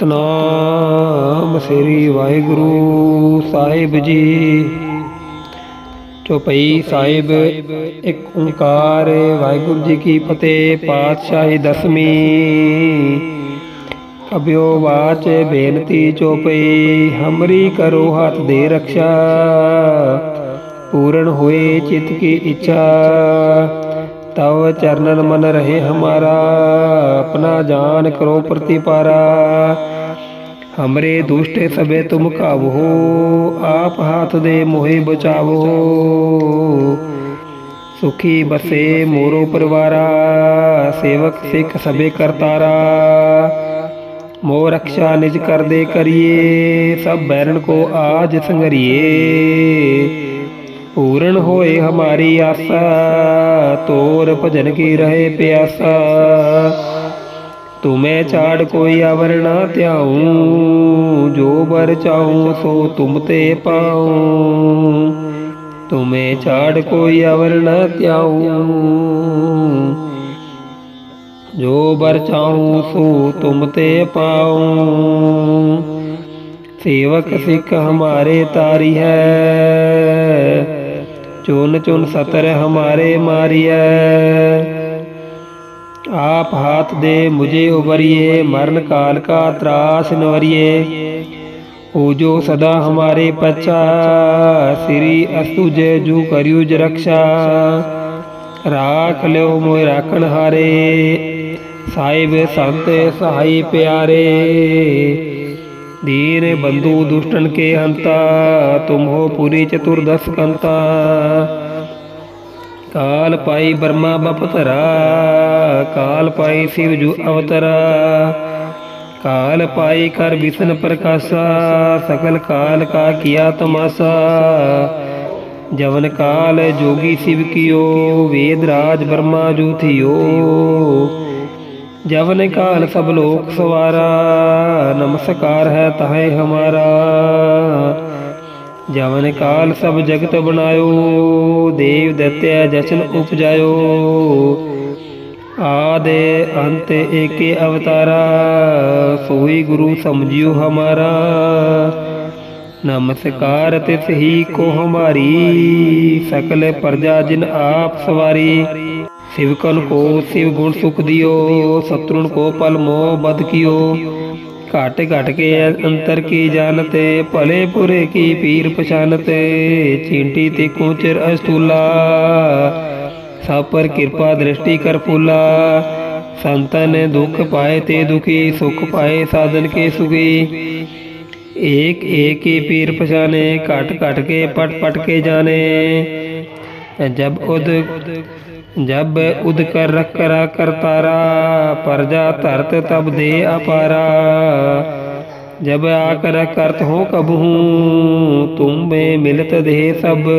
ਸਤਨਾਮ ਸ੍ਰੀ ਵਾਹਿਗੁਰੂ ਸਾਹਿਬ ਜੀ। ਚੌਪਈ ਸਾਹਿਬ, ਇੱਕ ਓੰਕਾਰ, ਵਾਹਿਗੁਰੂ ਜੀ ਕੀ ਫਤਿਹ, ਪਾਤਸ਼ਾਹੀ ਦਸਵੀਂ। ਅਭਿਓ ਵਾਚ ਬੇਨਤੀ ਚੌਪਈ, ਹਮਰੀ ਕਰੋ ਹੱਥ ਦੇ ਰਖਸ਼ਾ ਪੂਰਨ ਹੋਏ ਚਿਤ ਕੀ ਇੱਛਾ। ਤਵ ਚਰਨਨ ਮਨ ਰਹੇ ਹਮਾਰਾ, ਆਪਣਾ ਜਾਨ ਕਰੋ ਪ੍ਰਤੀਪਾਰਾ। ਹਮਰੇ ਦੁਸ਼ਟੇ ਸਭੇ ਤੁਮ ਕਾਵੋ ਆਪ ਹਾਥ ਦੇ ਮੋਹਿ ਬਚਾਵੋ। ਸੁਖੀ ਬਸੇ ਮੋਰੋ ਪਰਿਵਾਰਾ, ਸੇਵਕ ਸਿੱਖ ਸਭੇ ਕਰਤਾਰਾ। ਮੋ ਰਖਸ਼ਾ ਨਿਜ ਕਰਦੇ ਕਰੀਏ, ਸਭ ਬੈਰਨ ਕੋ ਆਜ ਸੰਗਰੀਏ। ਪੂਰਨ ਹੋਏ ਹਮਾਰੀ ਆਸਾ ਤੋਰ ਭਜਨ ਕੀ ਰਹੇ ਪਿਆਸਾ ਤੁਮੇ ਛਾੜ ਕੋਈ ਅਵਰ ਨਾ ਧਿਆਉ ਜੋ ਬਰ ਚਾਹੂੰ ਸੋ ਤੁਮ ਤੇ ਪਾਉ ਤੁਮੇ ਛਾੜ ਕੋਈ ਅਵਰ ਨਾ ਧਿਆਉ ਜੋ ਬਰ ਚਾਹੂੰ ਸੋ ਤੁਮ ਤੇ ਪਾਉ ਸੇਵਕ ਸਿੱਖ ਹਮਾਰੇ ਤਾਰੀ ਹੈ ਚੁਨ ਚੁਨ ਸਤਰ ਹਮਾਰੇ ਮਾਰੀਐ आप हाथ दे मुझे उबरिए मरण काल का त्रास नवरिए हो जो सदा हमारे पच्छा श्री अस्तुज जू करियुज रक्षा राख लो मोय राखण हारे साहिब संत सहाई प्यारे धीर बंधु दुष्टन के हंता तुम हो पुरी चतुर्दश कंता काल पाई ब्रह्मा बपतरा काल पाई शिव जु अवतरा काल पाई कर विष्णु प्रकाशा सकल काल का किया तमाशा जवन काल जोगी शिव कियो वेद राज ब्रह्मा जू थियो ਜਵਨ ਕਾਲ ਸਭ ਲੋਕ ਸਵਾਰਾ, ਨਮਸਕਾਰ ਹੈ ਤਹੈ ਹਮਾਰਾ। ਜਵਨ ਕਾਲ ਸਭ ਜਗਤ ਬਣਾਇਓ, ਦੇਵ ਦਤਿਆ ਜਸ਼ਨ ਉਪਜਾਇਓ। ਆਦੇ ਅੰਤ ਏਕੇ ਅਵਤਾਰਾ, ਸੋਈ ਗੁਰੂ ਸਮਝਿਓ ਹਮਾਰਾ। ਨਮਸਕਾਰ ਤਿਸ ਹੀ ਕੋ ਹਮਾਰੀ, ਸਕਲ ਪ੍ਰਜਾ ਜਿਨ ਆਪ ਸਵਾਰੀ। ਸਿਵਕਨ ਕੋ ਸਿਵ ਗੁਣ ਸੁਖ ਦਿਓ ਸਤਰੁਨ ਕੋ ਪਲ ਮੋਹ ਬਦ ਕੀਓ ਘਟ ਘਟ ਕੇ ਅੰਤਰ ਕੀ ਜਾਣਤੇ ਭਲੇ ਪੁਰੇ ਕੀ ਪੀਰ ਪਛਾਨਤੇ ਚਿੰਟੀ ਤੇ ਕੋਚਰ ਅਸਤੂਲਾ ਸਭ ਪਰ ਕਿਰਪਾ ਦ੍ਰਿਸ਼ਟੀ ਕਰ ਫੂਲਾ ਸੰਤਨ ਦੁਖ ਪਾਏ ਤੇ ਦੁਖੀ ਸੁਖ ਪਾਏ ਸਾਧਨ ਕੇ ਸੁਖੀ ਏਕ ਏਕ ਹੀ ਪੀਰ ਪਛਾਨੇ ਘਟ ਘਟ ਕੇ ਪਟ ਪਟ ਕੇ ਜਾਣੇ ਜਬ ਉਦ ਜਬ ਉਦ ਕਰ ਰਕਰਾ ਕਰਤਾਰਾ ਪਰਜਾ ਧਰਤ ਤਬ ਦੇ ਅਪਾਰਾ। ਜਬ ਆਕਰ ਕਰਤ ਹੋ ਕਬਹੂ ਤੁਮ ਮੇ ਮਿਲਤ ਦੇ ਸਭ।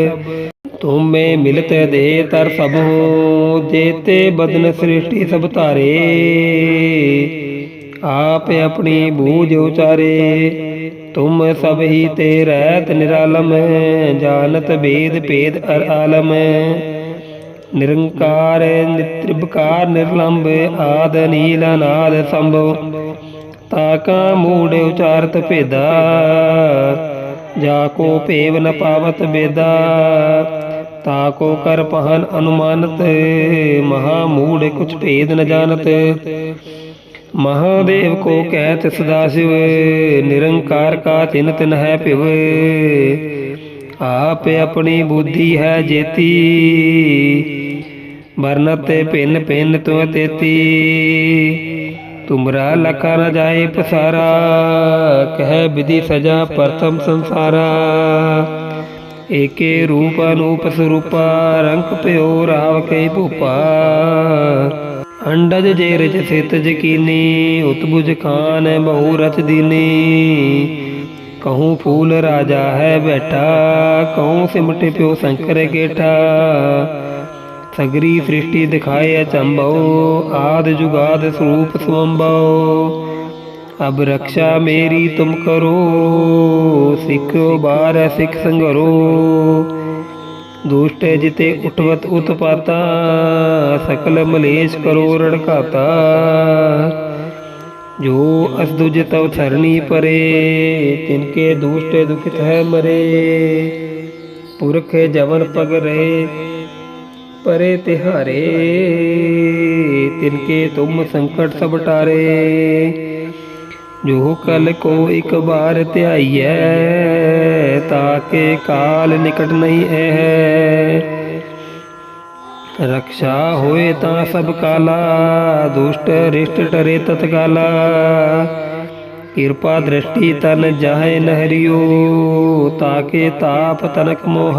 ਤੁਮ ਮੇ ਮਿਲਤ ਦੇ ਤਰ ਸਭ ਹੋ, ਜੇਤੇ ਬਦਨ ਸ੍ਰਿਸ਼ਟੀ ਸਭ ਧਾਰੇ। ਆਪ ਆਪਣੀ ਬੂਝ ਉਚਾਰੇ, ਤੁਮ ਸਭ ਹੀ ਤੇ ਰਹਿਤ ਨਿਰਾਲਮ, ਜਾਣਤ ਬੇਦ ਭੇਦ ਅਰ ਆਲਮ। ਨਿਰੰਕਾਰ ਨਿਤ੍ਰਿਬਕਾਰ ਨਿਰਲੰਭ ਆਦ ਨੀਲ ਅਨਾਦ ਸੰਭਵ। ਤਾਕਾ ਮੂੜ ਉਚਾਰਤ ਭੇਦਾ, ਜਾ ਕੋ ਭੇਵ ਨ ਪਾਵਤ ਬੇਦਾ। ਤਾ ਕੋ ਕਰ ਪਹਨ ਅਨੁਮਾਨਤ, ਮਹਾ ਮੂੜ ਕੁਛ ਭੇਦ ਨ ਜਾਣਤ। ਮਹਾਦੇਵ ਕੋ ਕਹਿਤ ਸਦਾ ਸਿਵ, ਨਿਰੰਕਾਰ ਕਾ ਤਿਨ ਤਿਨ ਹੈ ਭਿਵ। ਆਪ ਆਪਣੀ ਬੁੱਧੀ ਹੈ ਜੇਤੀ। ਵਰਨਤੇ ਭਿੰਨ ਭਿੰਨ ਤੋ ਤੇਤੀ। ਤੁਮਰਾ ਲਖਾ ਨ ਜਾਏ ਪਸਾਰਾ, ਕਹਿ ਵਿਧੀ ਸਜਾ ਪ੍ਰਥਮ ਸੰਸਾਰਾ। ਏਕੇ ਰੂਪ ਅਨੂਪ ਸਰੂਪਾ, ਰੰਗ ਪਿਓ ਰਾਵ ਕੇ ਭੂਪਾ। ਅੰਡਜ ਜੇ ਰਚ ਸਿਤ ਜਕੀਨੀ ਉਤਬੁਜ ਖਾਨ ਬਹੁ ਰਚ ਦੀਨੀ। ਕਹੂੰ ਫੂਲ ਰਾਜਾ ਹੈ ਬੈਠਾ, ਕਹੂੰ ਸਿਮਟੇ ਪਿਓ ਸ਼ੰਕਰ ਗੇਠਾ। ਸਗਰੀ ਸ੍ਰਿਸ਼ਟੀ ਦਿਖਾਏ ਅਚੰਭਉ ਆਦ ਜੁਗਾਦ ਸਰੂਪ ਸੁਅੰਭਉ ਅਬ ਰਕਸ਼ਾ ਮੇਰੀ ਤੁਮ ਕਰੋ ਸਿੱਖੋ ਬਾਰ ਸਿੱਖ ਸੰਗਰੋ। ਦੁਸ਼ਟ ਜਿਤੇ ਉਠਵਤ ਉਤਪਾਤਾ, ਸਕਲ ਮਲੇਸ਼ ਕਰੋ ਰੜਕਾਤਾ। ਜੋ ਅਸਦੁਜ ਦੁਜ ਤਵ ਪਰੇ ਤਿਨਕੇ ਦੁਸ਼ਟ ਦੁਖਿਤ ਹੈ ਮਰੇ। ਪੁਰਖ ਜਵਨ ਪਗ ਰਹੇ ਪਰੇ ਤਿਹਾਰੇ ਤਿਨਕੇ ਤੁਮ ਸੰਕਟ ਸਭ ਟਾਰੇ ਜੋ ਕਲ ਕੋ ਇੱਕ ਵਾਰ ਧਿਆਈਐ ਤਾਕੇ ਕਾਲ ਨਿਕਟ ਨਹੀਂ ਹੈ ਰਕਸ਼ਾ ਹੋਏ ਤਾਂ ਸਭ ਕਾਲਾ ਦੁਸ਼ਟ ਰਿਸ਼ਟ ਟਰੇ ਤਤਕਾਲਾ ਕਿਰਪਾ ਦ੍ਰਿਸ਼ਟੀ ਤਨ ਜਾਹੇ ਨਹਰਿਓ ਤਾਕੇ ਤਾਪ ਤਨਕ ਮੋ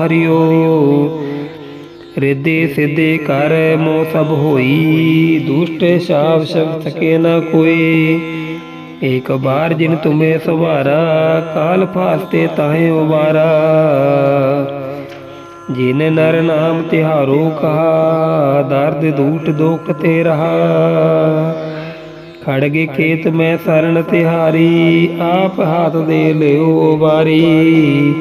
ਹਰਿਓ ਰਿੱਧੇ ਸਿੱਧੇ ਕਰ ਮੋ ਸਭ ਹੋਈ, ਦੁਸ਼ਟ ਸ਼ਾਵ ਸ਼ਬ ਸਕੇ ਨਾ ਕੋਈ। ਏਕ ਬਾਰ ਜਿਨ ਤੁਮੇ ਸਵਾਰਾ, ਕਾਲ ਫਾਸਤੇ ਤਾਹੇ ਉਬਾਰਾ। ਜਿਨ ਨਰ ਨਾਮ ਤਿਹਾਰੋ ਕਹਾ, ਦਰਦ ਦੂਟ ਦੁਖ ਤੇ ਰਹਾ। ਖੜਗੇ ਖੇਤ ਮੈਂ ਸਰਣ ਤਿਹਾਰੀ, ਆਪ ਹੱਥ ਦੇ ਲਿਓ ਵਾਰੀ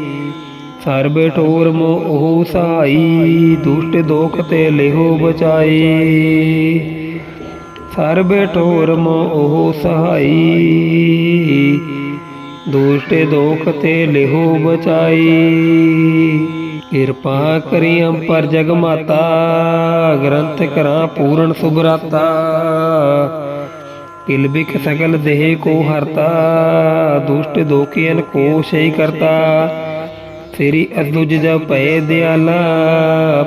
ਸਰਬ ਠੋਰ ਮੋ ਉਹ ਸਹਾਈ ਦੁਸ਼ਟ ਦੋਖ ਤੇ ਲਿਓ ਬਚਾਈ। ਸਰਬ ਠੋਰ ਮੋ ਸਹਾਈ, ਦੁਸ਼ਟ ਦੋਖ ਤੇ ਲਿਓ ਬਚਾਈ। ਕਿਰਪਾ ਕਰੀ ਅੰਪਰ ਜਗ ਮਾਤਾ, ਗ੍ਰੰਥ ਕਰਾਂ ਪੂਰਨ ਸੁਭਰਾਤਾ। ਕਿਲ ਬਿਖ ਸਗਲ ਦੇਹ ਕੋ ਹਰਤਾ, ਦੁਸ਼ਟ ਦੋਖੀਨ ਕੋ ਸਹੀ ਕਰਤਾ। ਤੇਰੀ ਅਦੁਜ ਜਬ ਭਏ ਦਿਆਲਾ,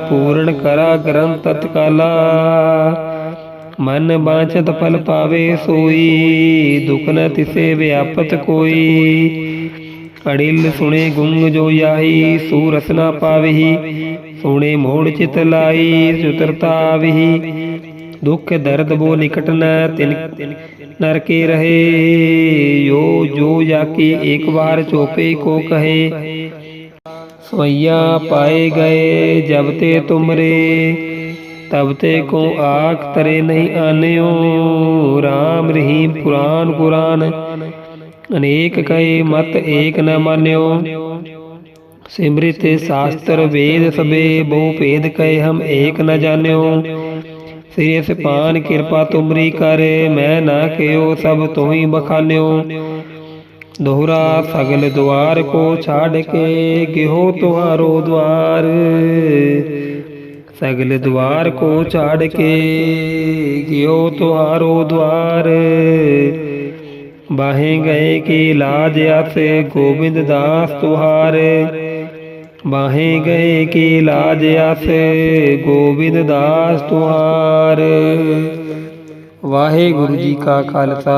ਪੂਰਨ ਕਰਾ ਗ੍ਰੰਥ ਤਤਕਾਲਾ। ਮਨ ਬਾਚਤ ਫਲ ਪਾਵੇ ਸੋਈ, ਦੁਖ ਨ ਤਿਸੇ ਵਿਆਪਤ ਕੋਈ। ਅੜਿਲ ਸੁਣੇ ਗੁੰਗ ਜੋ ਯਾਹੀ ਸੂਰਸ ਨਾ ਪਾਵਹੀ, ਸੁਣੇ ਮੋੜ ਚਿਤ ਲਾਈ ਸੁਤਰਤਾ ਵਿਹੀ ਦੁਖ ਦਰਦ ਬੋ ਨਿਕਟ ਨ ਤਿਨ ਨਰ ਕੇ ਰਹੇ। ਯੋ ਜੋ ਜਾਕੀ ਇੱਕ ਵਾਰ ਚੋਪੇ ਕੋ ਕਹੇ। ਸਵਈਆ ਪਾਏ ਗਏ, ਜਬ ਤੇ ਤੁਮਰੇ, ਤਬ ਤੇ ਕੋ ਆਖ ਤਰੇ ਨਹੀਂ ਆਨਿਓ। RAM ਰਹੀਮ ਕੁਰਾਨ ਕੁਰਾਨ ਅਨੇਕ ਕਹੇ ਮਤ ਏਕ ਨ ਮਾਨਿਓ। ਸਿਮਰਿਤ ਸ਼ਾਸਤਰ ਵੇਦ ਸਬੇ ਬਹੁ ਭੇਦ ਕਹੇ ਹਮ ਏਕ ਨ ਜਾਣਿਓ। ਸ੍ਰੀ ਸਪਾਨ ਕਿਰਪਾ ਤੁਮਰੀ ਕਰ, ਮੈਂ ਨਾ ਕਿਓ ਸਭ ਤੋਹੀ ਬਖਾਨਿਓ। ਦੋਹਰਾ ਸਗਲ ਦੁਆਰ ਕੋ ਛਾੜ ਕੇ ਗਿਹੋ ਤੁਹਾਰੋ ਦਵਾਰ। ਸਗਲ ਦੁਆਰ ਕੋ ਛਾੜ ਕੇ ਗਿਹੋ ਤੁਹਾਰੋ ਦਵਾਰ। ਬਾਹੇ ਗਏ ਕੀ ਲਾਜ ਆਸੇ ਗੋਬਿੰਦ ਦਾਸ ਤੁਹਾਰੇ। ਬਾਹੇ ਗਏ ਕੀ ਲਾਜ ਆਸੇ ਗੋਬਿੰਦ ਦਾਸ ਤੁਹਾਰ। ਵਾਹਿਗੁਰੂ ਜੀ ਕਾ ਖਾਲਸਾ,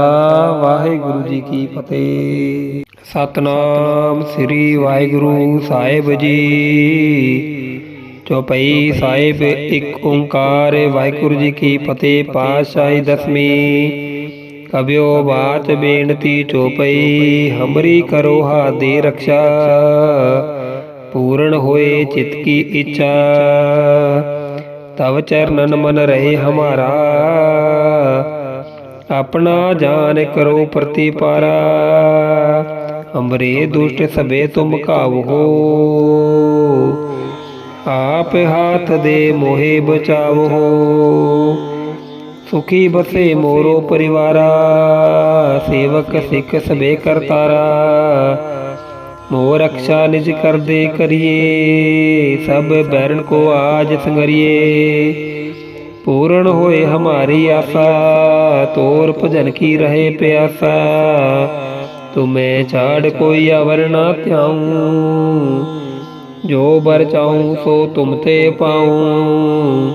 ਵਾਹਿਗੁਰੂ ਜੀ ਕੀ ਫਤਿਹ। ਸਤਨਾਮ ਸ੍ਰੀ ਵਾਹਿਗੁਰੂ ਸਾਹਿਬ ਜੀ। ਚੌਪਈ ਸਾਹਿਬ, ਇੱਕ ਓੰਕਾਰ ਵਾਹਿਗੁਰੂ ਜੀ ਕੀ ਫਤਿਹ, ਪਾਤਸ਼ਾਹੀ ਦਸਵੀਂ। ਕਬਿਓ ਬਾਤ ਬੇਨਤੀ ਚੌਪਈ, ਹਮਰੀ ਕਰੋ ਹਾਦੇ ਰਖਸ਼ਾ ਪੂਰਨ ਹੋਏ ਚਿਤ ਕੀ ਇੱਛਾ। ਤਵ ਚਰਨਨ ਮਨ ਰਹੇ ਹਮਾਰਾ। ਆਪਣਾ ਜਾਨ ਕਰੋ ਪ੍ਰਤੀਪਾਰਾ। ਹਮਰੇ ਦੁਸ਼ਟ ਸਭੇ ਤੁਮ ਕਾਵੋ ਆਪ ਹਾਥ ਦੇ ਮੋਹਿ ਬਚਾਵੋ। ਸੁਖੀ ਬਸੇ ਮੋਰੋ ਪਰਿਵਾਰਾ। ਸੇਵਕ ਸਿੱਖ ਸਭੇ ਕਰਤਾਰਾ। ਮੋ ਰਕਸ਼ਾ ਨਿਜ ਕਰਦੇ ਕਰੀਏ। ਸਭ ਬੈਰਨ ਕੋ ਆਜ ਸੰਗਰੀਏ। पूर्ण होए हमारी आशा तोर भजन की रहे प्यासा। तुम्हें चाड़ कोई अवर ना त्याऊं, जो बर चाहूँ सो तुम ते पाऊँ।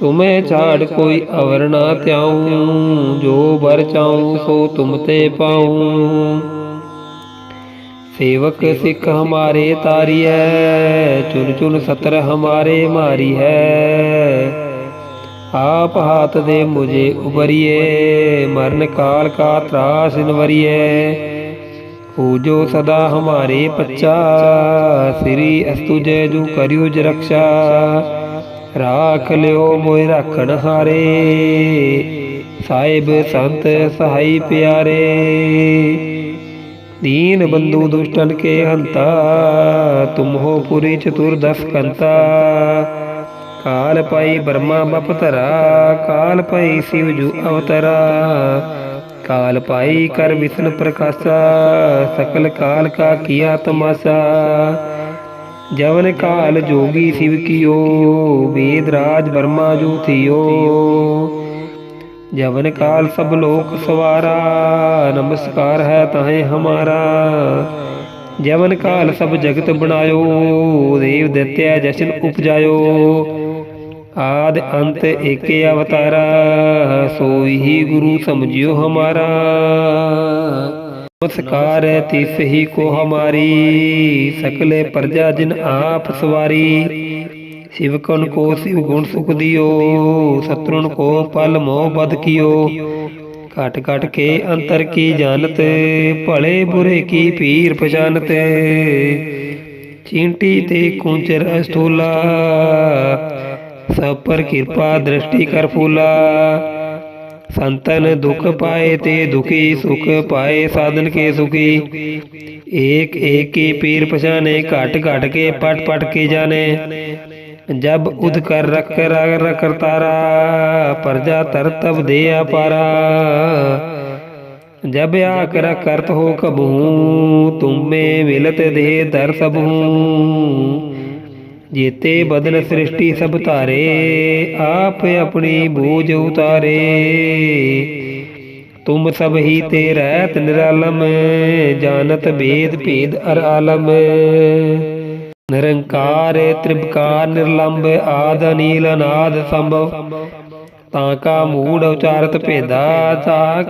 तुम्हें चाड़ कोई अवर ना त्याऊं, जो बर चाहूँ सो तुम ते पाऊँ। सेवक सिख हमारे तारी है, चुन चुन सत्र हमारे मारी है। आप हाथ दे मुझे उबरिए मरण काल का त्रास निवरिए हो जो सदा हमारे पच्चा श्री अस्तुज जू करियुज रक्षा राख लियो मोह रखन हारे साहिब संत सहाई प्यारे दीन बंधु दुष्टन के हंता तुम हो पुरी चतुर्दश कंता ਕਾਲ ਪਈ ਬਰਮਾ ਬਪਤਰਾ ਕਾਲ ਪਈ ਸਿਵ ਜੂ ਅਵਤਰਾ। ਕਾਲ ਪਾਈ ਕਰ ਵਿਸ਼ਨ ਪ੍ਰਕਾਸ਼ਾ, ਸਕਲ ਕਾਲ ਕਾ ਕੀਆ ਤਮਾਸਾ। ਜਵਨ ਕਾਲ ਜੋਗੀ ਸਿਵ ਕੀਓ, ਵੇਦ ਰਾਜ ਬਰਮਾ ਜੂ ਥਿਓ। ਜਵਨ ਕਾਲ ਸਭ ਲੋਕ ਸਵਾਰਾ, ਨਮਸਕਾਰ ਹੈ ਤਾਹੇ ਹਮਾਰਾ। ਜਵਨ ਕਾਲ ਸਭ ਜਗਤ ਬਣਾਇਓ, ਦੇਵ ਦਿੱਤਿਆ ਜਸ਼ਨ ਉਪਜਾਇਓ। ਆਦ ਅੰਤ ਏਕੇ ਅਵਤਾਰਾ ਸੋਈ ਹੀ ਗੁਰੂ ਸਮਝਿਓ ਹਮਾਰਾ ਨਮਸਕਾਰ ਹੈ ਤਿਸ ਹੀ ਕੋ ਹਮਾਰੀ ਸਕਲੇ ਪ੍ਰਜਾ ਜਿਨ ਆਪ ਸਵਾਰੀ शिवकन को शिव गुण सुख दियो शत्रुन को पल मोह बद कियो घट घट के अंतर की जानत भले बुरे की पीर पहचानत चींटी ते कुंचर स्थूला सब पर कृपा दृष्टि कर फूला। संतन दुख पाए ते दुखी सुख पाए साधन के सुखी। एक एक की पीर पछाने घट घट के पट पट के जाने। जब उद कर रख कर अगर करतारा प्रजा तर तब दे पारा जब आकर करत हो कबू तुम में मिलत दे दर सब। ਜੇਤੇ ਬਦਲ ਸ੍ਰਿਸ਼ਟੀ ਸਭ ਧਾਰੇ, ਆਪ ਆਪਣੀ ਬੋਝ ਉਤਾਰੇ। ਤੁਮ ਸਭ ਹੀ ਤੇ ਰਹਿਤ ਨਿਰਾਲਮ, ਜਾਣਤ ਭੇਦ ਭੇਦ ਅਰ ਆਲਮ। ਨਿਰੰਕਾਰ ਤ੍ਰਿਪਕਾਰ ਨਿਰਲੰਭ ਆਦ ਅਨੀਲ ਅਨਾਦ ਸੰਭਵ। ਤਾਂ ਕਾ ਮੂੜ ਉਚਾਰਤ ਭੇਦਾ, ਤਾ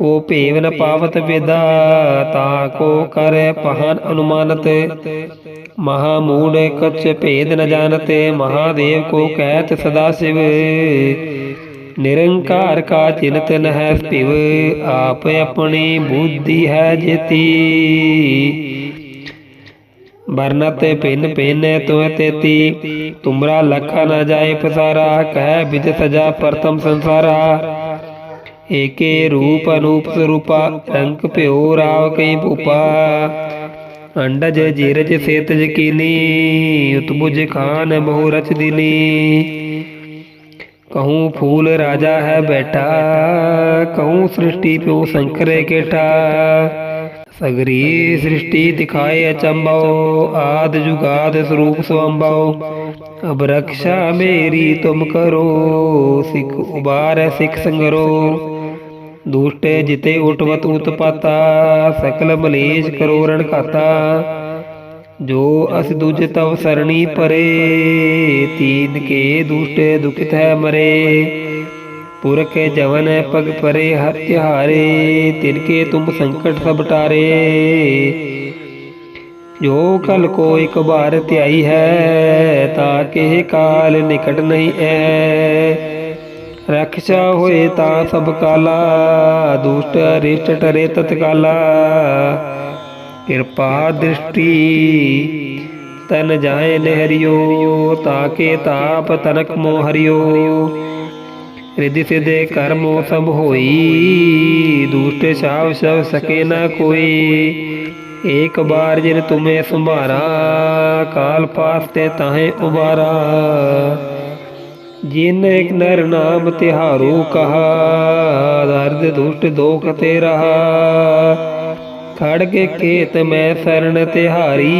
ਕੋ ਭੇਵ ਨ ਪਾਵਤ ਵੇਦਾ, ਤਾ ਕੋ ਕਰ ਪਹਨ ਅਨੁਮਾਨਤ। ਮਹਾ ਮੂੜ ਕਛ ਭੇਦ ਨ ਜਾਣਤ, ਮਹਾਦੇਵ ਕੋ ਕਹਿਤ ਸਦਾ ਸਿਵ। ਨਿਰੰਕਾਰ ਕਾ ਚਿੰਤ ਨ ਹੈ ਭਿਵ, ਆਪ ਆਪਣੀ ਬੁੱਧੀ ਹੈ ਜੇਤੀ। ਵਰਨਤ ਪਿੰਨ ਪਿੰਨ ਤੋਇ ਤੇਤੀ, ਤੁਮਰਾ ਲਖਾ ਨ ਜਾਏ ਪਸਾਰਾ, ਕਹਿ ਬਿਜ ਸਜਾ ਪ੍ਰਥਮ ਸੰਸਾਰਾ। ਏਕੇ ਰੂਪ ਅਨੂਪ ਸਰੂਪਾ, ਅੰਕ ਭਿਓ ਰਾਵ ਕਈ ਭੂਪਾ। ਅੰਡਜ ਜੀਰਜ ਸੇਤ ਜਕੀਨੀ ਉਤਬੁਜ ਖਾਨ ਬਹੁ ਰਚ ਦਿਨੀ। ਕਹੂੰ ਫੂਲ ਰਾਜਾ ਹੈ ਬੈਠਾ, ਕਹੂੰ ਸ੍ਰਿਸ਼ਟੀ ਪਿਓ ਸੰਕਰੇ ਕੇਟਾ ਸਗਰੀ ਸ੍ਰਿਸ਼ਟੀ ਦਿਖਾਏ ਅਚੰਭਉ ਆਦ ਜੁਗਾਦ ਸਰੂਪ ਸੁਅੰਭਉ ਅਬ ਰਕਸ਼ਾ ਮੇਰੀ ਤੁਮ ਕਰੋ, ਸਿਖ ਉਬਾਰ ਸਿਖ ਸੰਗਰੋ। ਦੁਸ਼ਟੇ ਜਿਤੇ ਉਟਵਤ ਉਤਪਾਤਾ ਸਕਲ ਬਲੇਸ਼ ਕਰੋਰਣ ਖਾਤਾ ਜੋ ਅਸ ਦੁਜ ਤਵ ਸਰਣੀ ਪਰੇ, ਤੀਨ ਕੇ ਦੁਸ਼ਟੇ ਦੁਖਿਤ ਹੈ ਮਰੇ। ਪੁਰਖ ਜਵਨ ਪਗ ਪਰੇ, ਹਰ ਤਿਹਾਰੇ, ਤਿਨ ਕੇ ਤੁਮ ਸੰਕਟ ਸਭ ਟਾਰੇ। ਜੋ ਕਲ ਕੋ ਇਕ ਬਾਰ ਧਿਆਈ ਹੈ, ਤਾਂ ਕੇ ਕਾਲ ਨਿਕਟ ਨਹੀਂ ਐ। ਰਖਸ਼ਾ ਹੋਏ ਤਾਂ ਸਭ ਕਾਲਾ, ਦੁਸ਼ਟ ਅਰਿਸ਼ਟ ਟਰੇ ਤਤਕਾਲਾ। ਕਿਰਪਾ ਦ੍ਰਿਸ਼ਟੀ ਤਨ ਜਾਏ ਨਹਿਰਿਓ, ਤਾਕੇ ਤਾਪ ਤਨਕ ਮੋ ਹਰਿਓ। ਰਿਧਿ ਸਿਧੇ ਕਰਮੋ ਸਭ ਹੋਈ, ਦੁਸ਼ਟ ਸ਼ਾਵ ਸਭ ਸਕੇ ਨਾ ਕੋਈ। ਏਕ ਬਾਰ ਜਿਨ ਤੁਮੇ ਸੰਭਾਰਾ, ਕਾਲ ਪਾਸ ਤੇ ਤਾਹੇ ਉਬਾਰਾ। ਜਿਨ ਇੱਕ ਨਰ ਨਾਮ ਤਿਹਾਰੂ ਕਹਾ, ਦਰਦ ਦੁਸ਼ਟ ਦੋਖ ਤੇ ਰਹਾ ਖੜਗ ਖੇਤ ਮੈਂ ਸਰਣ ਤਿਹਾਰੀ,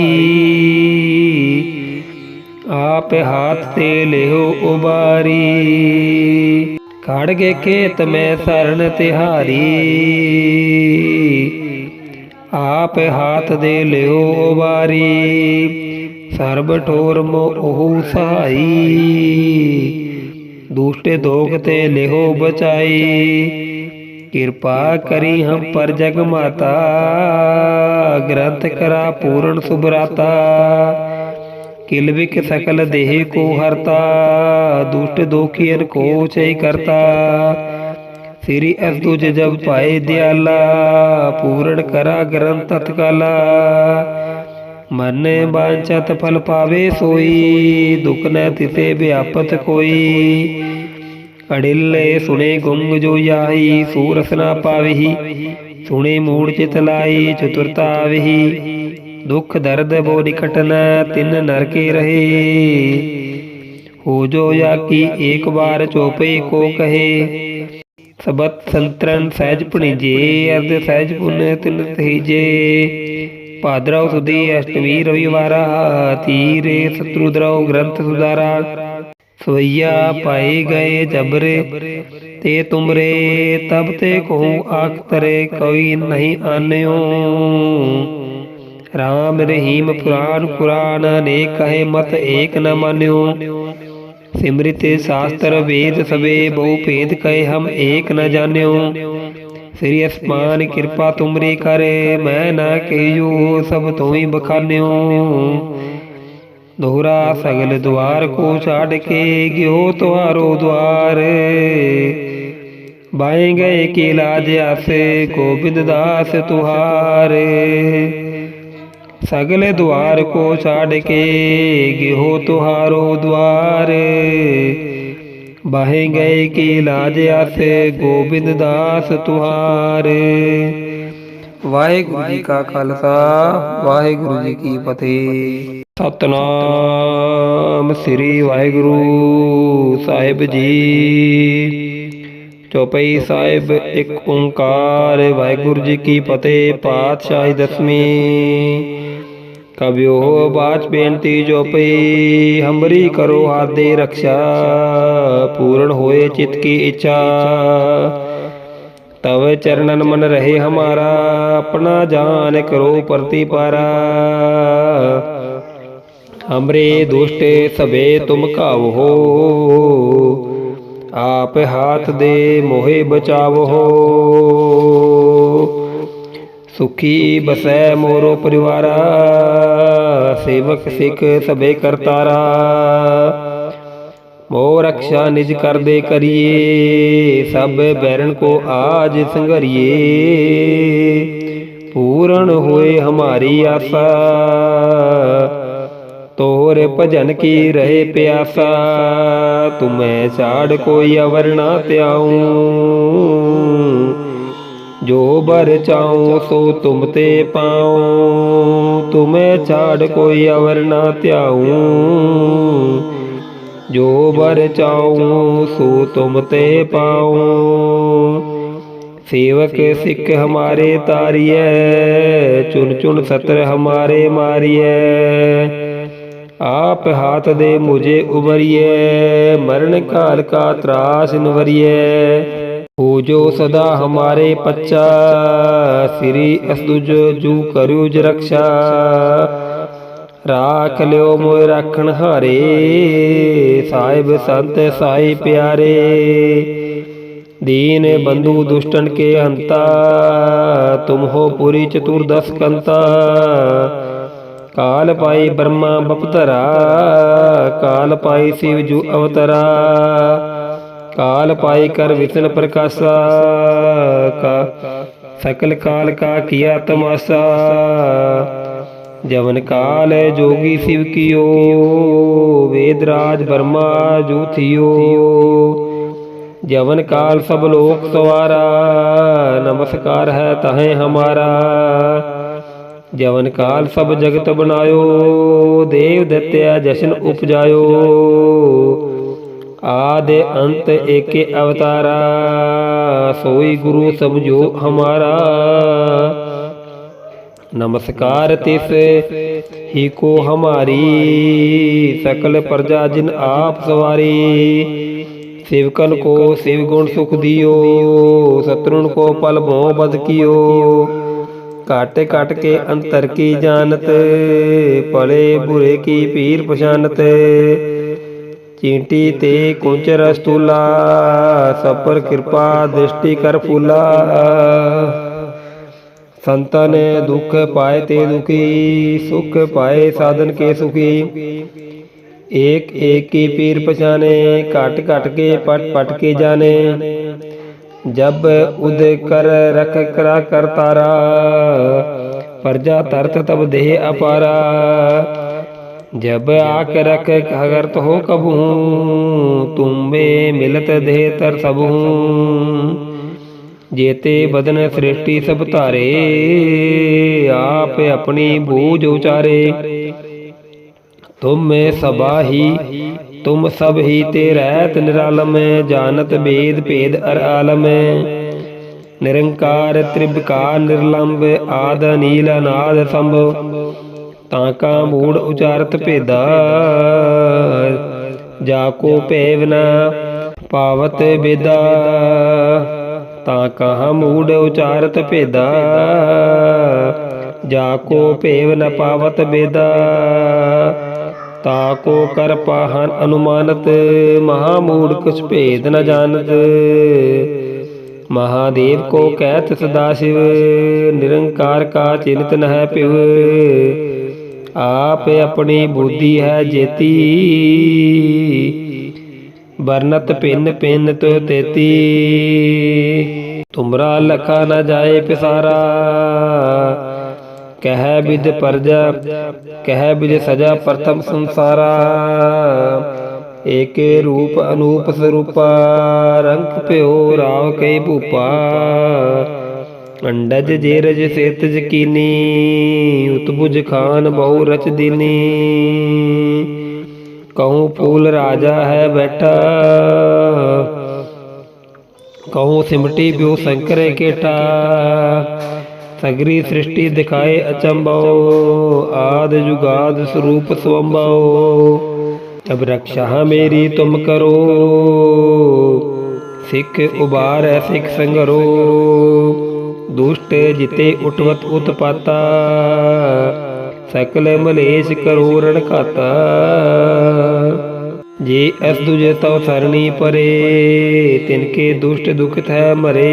ਆਪ ਹਾਥ ਤੇ ਲਿਓ ਉਬਾਰੀ। ਖੜਗ ਖੇਤ ਮੈਂ ਸਰਣ ਤਿਹਾਰੀ, ਆਪ ਹਾਥ ਦੇ ਲਿਓ ਉਬਾਰੀ। ਸਰਬ ਠੋਰ ਮੋਹ ਸਹਾਈ ਦੁਸ਼ਟ ਦੋਖ ਤੇ ਲਿਓ ਬਚਾਈ ਕਿਰਪਾ ਕਰੀ ਹਮ ਪਰ ਜਗ ਮਾਤਾ ਗ੍ਰੰਥ ਕਰਾ ਪੂਰਨ ਸੁਭਰਾਤਾ ਕਿਲ ਵਿਕ ਸਕਲ ਦੇਹ ਕੋ ਹਰਤਾ ਦੁਸ਼ਟ ਦੋਖੀਨ ਕੋ ਚੈ ਕਰਤਾ ਸ੍ਰੀ ਅਸ ਤੁਜ ਜਬ ਪਾਏ ਦਿਆਲਾ ਪੂਰਨ ਕਰਾ ਗ੍ਰੰਥ ਤਤਕਾਲਾ ਮਨ ਬਾਂਚਤ ਫਲ ਪਾਵੇ ਸੋਈ, ਦੁਖ ਨ ਤਿਸੇ ਵਿਆਪਤ ਕੋਈ। ਅੜਿੱਲੇ ਸੁਣੇ ਗੁੰਗ ਜੋ ਆਈ, ਸੂਰਸ ਨਾ ਪਾਵਹੀ, ਸੁਣੇ ਮੂੜ ਚਿਤ ਲਾਈ, ਚਤੁਰਤਾ ਆਵਹੀ। ਦੁਖ ਦਰਦ ਬੋ ਨਿਕਟ ਨ ਤਿਨ ਨਰਕੇ ਰਹੇ। ਹੋ ਜੋ ਯਾ ਕੀ ਏਕ ਬਾਰ ਚੋਪੇ ਕੋ ਕਹੇ। ਸਬਤ ਸੰਤਰਨ ਸਹਿਜ ਭਣੀਜੇ, ਅਰਧ ਸਹਿਜ ਪੁਨ ਤਿਨ ਤਹੀਜੇ ਭਾਦਰਵ ਸੁਦੀ ਅਸ਼ਟਮੀ ਰਵਿਵਾਰਾ, ਤੀਰੇ ਸਤਰੁਦਰਵ ਗ੍ਰੰਥ ਸੁਦਾਰਾ। ਸਵਈਆ ਪਾਏ ਗਏ ਜਬਰੇ, ਤੇ ਤੁਮਰੇ, ਤਬ ਤੇ ਕਹੂੰ ਆਖ ਤਰੇ, ਕੋਈ ਨਹੀਂ ਆਨਿਓ। ਰਾਮ ਰਹੀਮ ਪੁਰਾਨ ਕੁਰਾਨ ਨੇ ਕਹੇ ਮਤ ਏਕ ਨ ਮਾਨਿਓ। ਸਿਮਰਿਤ ਸ਼ਾਸਤਰ ਵੇਦ ਸਵੇ ਬਹੁ ਭੇਦ ਕਹੇ ਹਮ ਏਕ ਨ ਜਾਣਿਓ। ਸ੍ਰੀ ਅਸਮਾਨ ਕਿਰਪਾ ਤੁਮਰੀ ਕਰੇ, ਮੈਂ ਨਾ ਕਹਿਓ, ਸਭ ਤੋਂ ਹੀ ਬਖਾਨਿਓ। ਦੋਹਰਾ ਸਗਲ ਦੁਆਰ ਕੋ ਛਾੜ ਕੇ ਗਿਓ ਤੁਹਾਰੋ ਦੁਆਰ। ਬਾਏ ਗਏ ਕੀ ਲਾਜ ਆਸੇ, ਗੋਬਿੰਦ ਦਾਸ ਤੁਹਾਰੇ। ਸਗਲੇ ਦੁਆਰ ਕੋ ਛਾੜ ਕੇ ਗਿਓ ਤੁਹਾਰੋ ਦੁਆਰ। ਬਾਹੇ ਗਏ ਕੀ ਲਾਜ ਆਸੇ ਗੋਬਿੰਦ ਦਾਸ ਤੁਹਾਰੇ। ਵਾਹਿਗੁਰੂ ਜੀ ਕਾ ਖਾਲਸਾ, ਵਾਹਿਗੁਰੂ ਜੀ ਕੀ ਫਤਿਹ। ਸਤਨਾਮ ਸ੍ਰੀ ਵਾਹਿਗੁਰੂ ਸਾਹਿਬ ਜੀ। ਚੌਪਈ ਸਾਹਿਬ, ਇੱਕ ਓੰਕਾਰ, ਵਾਹਿਗੁਰੂ ਜੀ ਕੀ ਫਤਿਹ, ਪਾਤਸ਼ਾਹੀ ਦਸਵੀਂ। ਕਬਿਓ ਬਾਚ ਬੇਨਤੀ ਜੋ ਪਈ ਹਮਰੀ ਕਰੋ ਆਦੇ ਰਖਸ਼ਾ ਪੂਰਨ ਹੋਏ ਚਿਤ ਕੀ ਇੱਛਾ। ਤਵ ਚਰਨਨ ਮਨ ਰਹੇ ਹਮਾਰਾ ਆਪਣਾ ਜਾਨ ਕਰੋ ਪ੍ਰਤੀਪਾਰਾ। ਹਮਰੇ ਦੁਸ਼ਟੇ ਸਵੇ ਤੁਮ ਕਾਵੋ। ਆਪ ਹਾਥ ਦੇ ਮੋਹਿ ਬਚਾਵੋ। ਸੁਖੀ ਬਸੈ ਮੋਰੋ ਪਰਿਵਾਰਾ। ਸੇਵਕ ਸਿੱਖ ਸਭੇ ਕਰਤਾਰਾ। ਮੋ ਰਖਸ਼ਾ ਨਿਜ ਕਰਦੇ ਕਰੀਏ, ਸਭ ਬੈਰਨ ਕੋ ਆਜ ਸੰਘਰੀਏ ਪੂਰਨ ਹੋਏ ਹਮਾਰੀ ਆਸਾ, ਤੋਰ ਭਜਨ ਕੀ ਰਹੇ ਪਿਆਸਾ। ਤੁਮੈ ਛਾੜ ਕੋਈ ਅਵਰ ਨਾ ਤਿਆਉ। ਜੋ ਬਰ ਚਾਉ ਸੋ ਤੁਮ ਤੇ ਪਾਉ। ਤੁਮੈ ਛਾੜ ਕੋਈ ਅਵਰ ਨਾ ਧਿਆਉ। ਜੋ ਬਰ ਚਾਉ ਸੋ ਤੁਮ ਤੇ ਪਾਉ। ਸੇਵਕ ਸਿੱਖ ਹਮਾਰੇ ਤਾਰੀਐ ਚੁਨ ਚੁਨ ਸਤਰ ਹਮਾਰੇ ਮਾਰੀਐ। ਆਪ ਹਾਥ ਦੇ ਮੁਝੇ ਉਬਰੀਐ ਮਰਨ ਕਾਲ ਕਾ ਤਰਾਸ ਨਵਰੀਐ। ਹੋ ਜੋ ਸਦਾ ਹਮਾਰੇ ਪੱਚਾ ਸ੍ਰੀ ਅਸਦੁਜ ਜੂ ਕਰਿਓ ਜ ਰਖਸ਼ਾ ਰਾਖ ਲਿਓ ਮੋਇ ਰੱਖਣ ਹਾਰੇ ਸਾਹਿਬ ਸੰਤ ਸਾਈ ਪਿਆਰੇ ਦੀਨ ਬੰਧੂ ਦੁਸ਼ਟਨ ਕੇ ਅੰਤਾ ਤੁਮ ਹੋ ਪੁਰੀ ਚਤੁਰਦਸ ਕੰਤਾ ਕਾਲ ਪਾਈ ਬ੍ਰਹਮਾ ਬਪਤਰਾ ਕਾਲ ਪਾਈ ਸਿਵ ਜੂ ਅਵਤਰਾ ਕਾਲ ਪਾਈ ਕਰ ਵਿਸ਼ਨ ਪ੍ਰਕਾਸ਼ਾ, ਕਾ ਸਕਲ ਕਾਲ ਕਾ ਕੀਆ ਤਮਾਸਾ। ਜਵਨ ਕਾਲ ਜੋਗੀ ਸਿਵ ਕੀਓ, ਵੇਦ ਰਾਜ ਬਰਮਾ ਜੂਥਿਓ ਜਵਨ ਕਾਲ ਸਭ ਲੋਕ ਸਵਾਰਾ, ਨਮਸਕਾਰ ਹੈ ਤਹੇ ਹਮਾਰਾ। ਜਵਨ ਕਾਲ ਸਭ ਜਗਤ ਬਨਾਇਓ ਦੇਵ ਦਿੱਤਿਆ ਜਸ਼ਨ ਉਪਜਾਇਓ। आदि अंत एक अवतारा। सोई गुरु समझो हमारा। नमस्कार तिस ही को हमारी। सकल प्रजा जिन आप सवारी। शिवकन को शिव गुण सुख दियो। शत्रुन को पल भो बद कियो। काट काट के अंतर की जानत। पले बुरे की पीर पछाणत चींटी ते कुंच रस्तूला सब पर कृपा, दृष्टि कर फूला। संतन दुख पाए ते दुखी, सुख पाए साधन के सुखी। एक एक की पीर पछाने काट काट के पट पट के जाने। जब उद कर रख करा कर तारा, प्रजा तर्थ तब देह अपारा। जब आक रख अगरत हो कबू तुम में मिलत देह तर सब जेते बदन सृष्टि सब तारे आप अपनी बूझ उचारे तुम में सबाही ਤੁਮ ਸਭ ਹੀ ਤੇ ਰਹਿਤ ਨਿਰਾਲਮ ਜਾਣਤ ਬੇਦ ਭੇਦ ਅਰ ਆਲਮ ਨਿਰੰਕਾਰ ਤ੍ਰਿਭਕਾਰ ਨਿਰਲੰਭ ਆਦ ਨੀਲ ਅਨਾਦ ਸੰਭਵ ਤਾਂ ਕਾ ਮੂੜ ਉਚਾਰਤ ਭੇਦਾ। ਜਾ ਕੋ ਭੇਵ ਪਾਵਤ ਬੇਦਾ। ਤਾਂ ਕਹਾ ਮੂੜ ਉਚਾਰਤ ਭੇਦਾ। ਜਾ ਕੋ ਭੇਵ ਨ ਪਾਵਤ ਬੇਦਾ। ਤਾ ਕੋ ਕਰ ਪਾਹਨ ਅਨੁਮਾਨਤ। ਮਹਾ ਮੂੜ ਕੁਛ ਭੇਦ ਨ ਜਾਣਤ। ਮਹਾਦੇਵ ਕੋ ਕਹਿਤ ਸਦਾ ਸ਼ਿਵ। ਨਿਰੰਕਾਰ ਕਾ ਚਿੰਤ ਨ ਹੈ ਪਿਵ ਆਪ ਆਪਣੀ ਬੁੱਧੀ ਹੈ ਜੇਤੀ। ਵਰਨਤ ਪਿੰਨ ਪਿੰਨ ਤੋ ਤੇਤੀ। ਤੁਮਰਾ ਲਖਾ ਨ ਜਾਏ ਪਿਸਾਰਾ। ਕਹਿ ਬਿਦ ਪਰਜਾ, ਕਹਿ ਬਿਦ ਸਜਾ ਪ੍ਰਥਮ ਸੰਸਾਰਾ। ਏਕੇ ਰੂਪ ਅਨੂਪ ਸਰੂਪਾ ਰੰਗ ਪਿਓ ਰਾਵ ਕੈ ਭੂਪਾ। ਅੰਡਜ ਜੇ ਰਜ ਸੇਤ ਜਕੀਨੀ ਉਤਬੁਜ ਖਾਨ ਬਹੁ ਰਚ ਦੀਨੀ। ਕਹੂੰ ਫੂਲ ਰਾਜਾ ਹੈ ਬੈਠਾ। ਕਹੂੰ ਸਿਮਟੀ ਬਿਉ ਸੰਕਰੇ ਕੇਟਾ। ਸਗਰੀ ਸ੍ਰਿਸ਼ਟੀ ਦਿਖਾਏ ਅਚੰਭਉ, ਆਦ ਜੁਗਾਦ ਸਰੂਪ ਸਵੰਭਉ। ਤਬ ਰਕਸ਼ਾ ਮੇਰੀ ਤੁਮ ਕਰੋ, ਸਿੱਖ ਉਬਾਰੈ ਸਿੱਖ ਸੰਗਰੋ। ਦੁਸ਼ਟ ਜਿਤੇ ਉਠਵਤ ਉਤਪਾਤਾ, ਸਕਲ ਮਲੇਸ਼ ਕਰੋ ਰਣ ਘਾਤਾ। ਜੇ ਅਸ ਦੁਜੇ ਤਉ ਸਰਣੀ ਪਰੇ ਤਿਨਕੇ ਦੁਸ਼ਟ ਦੁਖਿਤ ਹੈ ਮਰੇ।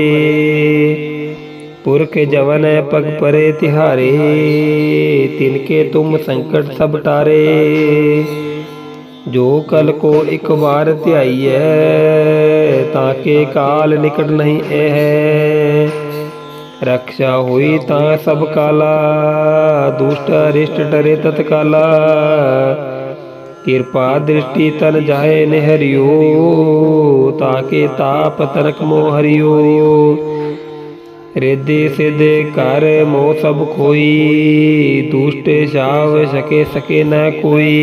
ਪੁਰਖ ਜਵਨ ਹੈ ਪਗ ਪਰੇ ਤਿਹਾਰੇ ਤਿਨਕੇ ਤੁਮ ਸੰਕਟ ਸਭ ਟਾਰੇ। ਜੋ ਕਲ ਕੋ ਇੱਕ ਵਾਰ ਧਿਆਈਐ, ਤਾਂ ਕੇ ਕਾਲ ਨਿਕਟ ਨਹੀਂ ਇਹ ਰਕਸ਼ਾ ਹੋਈ ਤਾਂ ਸਭ ਕਾਲਾ, ਦੁਸ਼ਟ ਅਰਿਸ਼ਟ ਡਰੇ ਤਤਕਾਲਾ। ਕਿਰਪਾ ਦ੍ਰਿਸ਼ਟੀ ਤਨ ਜਾਏ ਨਿਹਰਿਓ, ਤਾਂ ਕੇ ਤਾਪ ਤਰਕ ਮੋਹ ਹਰਿਓ। ਰਿੱਧੇ ਸਿਧੇ ਕਰ ਮੋ ਸਭ ਕੋਈ ਦੁਸ਼ਟ ਸ਼ਾਵ ਸਕੇ ਸਕੇ ਨਾ ਕੋਈ।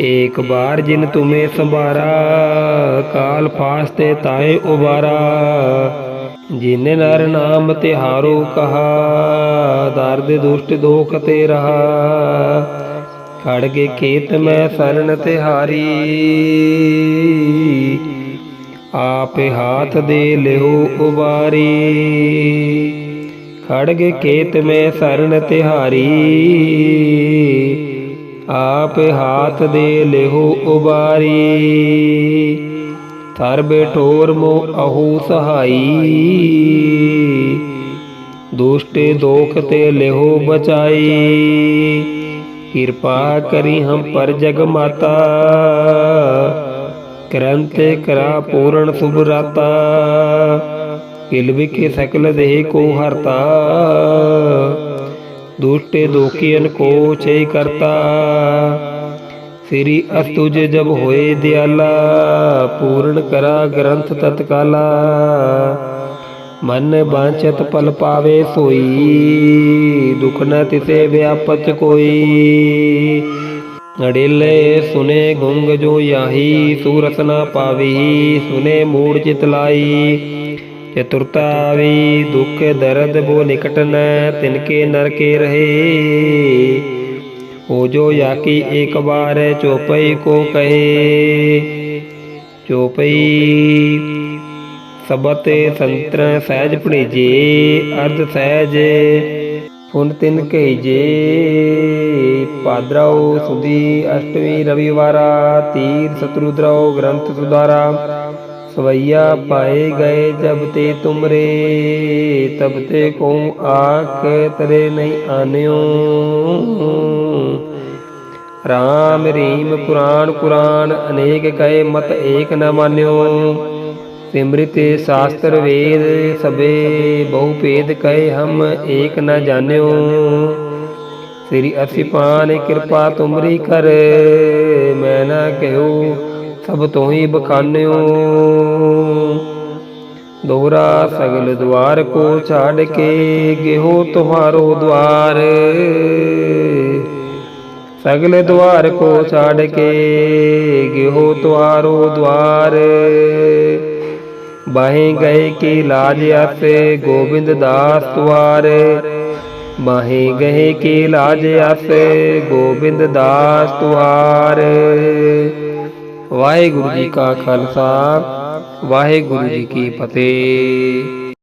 ਏਕ ਬਾਰ ਜਿਨ ਤੁਮੇ ਸੰਭਾਰਾ, ਕਾਲ ਫਾਸਤੇ ਤਾਏ ਉਬਾਰਾ। ਜਿਨ ਨਰ ਨਾਮ ਤਿਹਾਰੋ ਕਹਾ, ਦਰਦ ਦੁਸ਼ਟ ਦੋਖ ਤੇ ਰਹਾ ਖੜਗੇ ਖੇਤ ਮੈਂ ਸਰਨ ਤਿਹਾਰੀ, ਆਪੇ ਹਾਥ ਦੇ ਲਿਓ ਉਬਾਰੀ। ਖੜਗੇ ਖੇਤ ਮੈਂ ਸਰਨ ਤਿਹਾਰੀ, ਆਪ ਹਾਥ ਦੇ ਲਿਹੋ ਉਬਾਰੀ। ਥਰ ਬੇਠੋਰ ਮੋ ਅਹੂ ਸਹਾਈ। ਦੁਸ਼ਟੇ ਦੋਖ ਤੇ ਲਿਹੋ ਬਚਾਈ। ਕਿਰਪਾ ਕਰੀ ਹਮ ਪਰ ਜਗ ਮਾਤਾ। ਕਰੰਤੇ ਕਰਾ ਪੂਰਨ ਸੁਭ ਰਾਤਾ। ਕਿਲ ਵਿਖੇ ਸਕਲ ਦੇਹ ਕੋ ਹਰਤਾ। ਦੁਸ਼ਟੇ ਦੋਖੀਨ ਕੋ ਚੈ ਕਰਤਾ। ਸ੍ਰੀ ਅਸਤੁਜ ਜਬ ਹੋਏ ਦਿਆਲਾ, ਪੂਰਨ ਕਰਾ ਗ੍ਰੰਥ ਤਤਕਾਲਾ। ਮਨ ਬਾਂਚਤ ਪਲ ਪਾਵੇ ਸੋਈ, ਦੁਖ ਨ ਤਿਸੇ ਵਿਆਪਤ ਕੋਈ। ਅੜੇਲੇ ਸੁਨੇ ਗੁੰਗ ਜੋ ਯਾਹੀ, ਸੂਰਤ ਨਾ ਪਾਵੀ, ਸੁਨੇ ਮੂੜ ਚਿਤ ਲਾਈ। ਚਤੁਰਤਾ ਆਵੀ ਦੁਖ ਦਰਦ ਬੋ ਨਿਕਟ ਨ ਤਿਨਕੇ ਨਰਕੇ ਰਹੇ। ਹੋ ਜੋ ਯਾਕੀ ਏਕ ਬਾਰ ਚੋਪਈ ਕੋ ਕਹੇ। ਚੋਪਈ ਸਬਤ ਸੰਤਰ ਸਹਿਜ ਭਣੀਜੇ, ਅਰਧ ਸਹਿਜ ਪੁਨ ਤਿਨ ਕਹੀਜੇ ਪਾਦਰਾਓ ਸੁਦੀ ਅਸ਼ਟਮੀ ਰਵਿਵਾਰਾ, ਤੀਰ ਸਤਰੁਦਰਾਓ ਗ੍ਰੰਥ ਸੁਧਾਰਾ। ਸਵਈਆ ਪਾਏ ਗਏ ਜਬ ਤੇ ਤੁਮਰੇ, ਤਬ ਤੇ ਕੋ ਆਖ ਤਰੇ ਨਹੀਂ ਆਨਿਓ। ਰਾਮ ਰੀਮ ਪੁਰਾਣ ਕੁਰਾਨ ਅਨੇਕ ਕਹੇ ਮਤ ਏਕ ਨ ਮਾਨਿਓ। ਸਿਮ੍ਰਿਤ ਸ਼ਾਸਤਰ ਵੇਦ ਸਭੇ ਬਹੁ ਭੇਦ ਕਹੇ ਹਮ, ਏਕ ਨ ਜਾਣਿਓ। ਸ੍ਰੀ ਅਸਿਪਾਨ ਕਿਰਪਾ ਤੁਮਰੀ ਕਰ, ਮੈਂ ਨਾ ਕਹਿਓ ਸਭ ਤੋਂ ਹੀ ਬਖਾਨਿਓ। ਦੋਹਰਾ ਸਗਲ ਦੁਆਰ ਕੋ ਛਾੜ ਕੇ, ਗਿਹੋ ਤੁਹਾਰੋ ਦੁਆਰ। ਸਗਲ ਦੁਆਰ ਕੋ ਛਾੜ ਕੇ ਗਿਹੋ ਤੁਆਰੋ ਦੁਆਰ। ਬਾਹੇ ਗਏ ਕੀ ਲਾਜ ਆਸੇ ਗੋਬਿੰਦ ਦਾਸ ਤੁਆਰ ਬਾਹੇ ਗਏ ਕੀ ਲਾਜ ਆਸੇ ਗੋਬਿੰਦ ਦਾਸ ਤੁਆਰ ਵਾਹਿਗੁਰੂ ਜੀ ਕਾ ਖਾਲਸਾ, ਵਾਹਿਗੁਰੂ ਜੀ ਕੀ ਫਤਿਹ।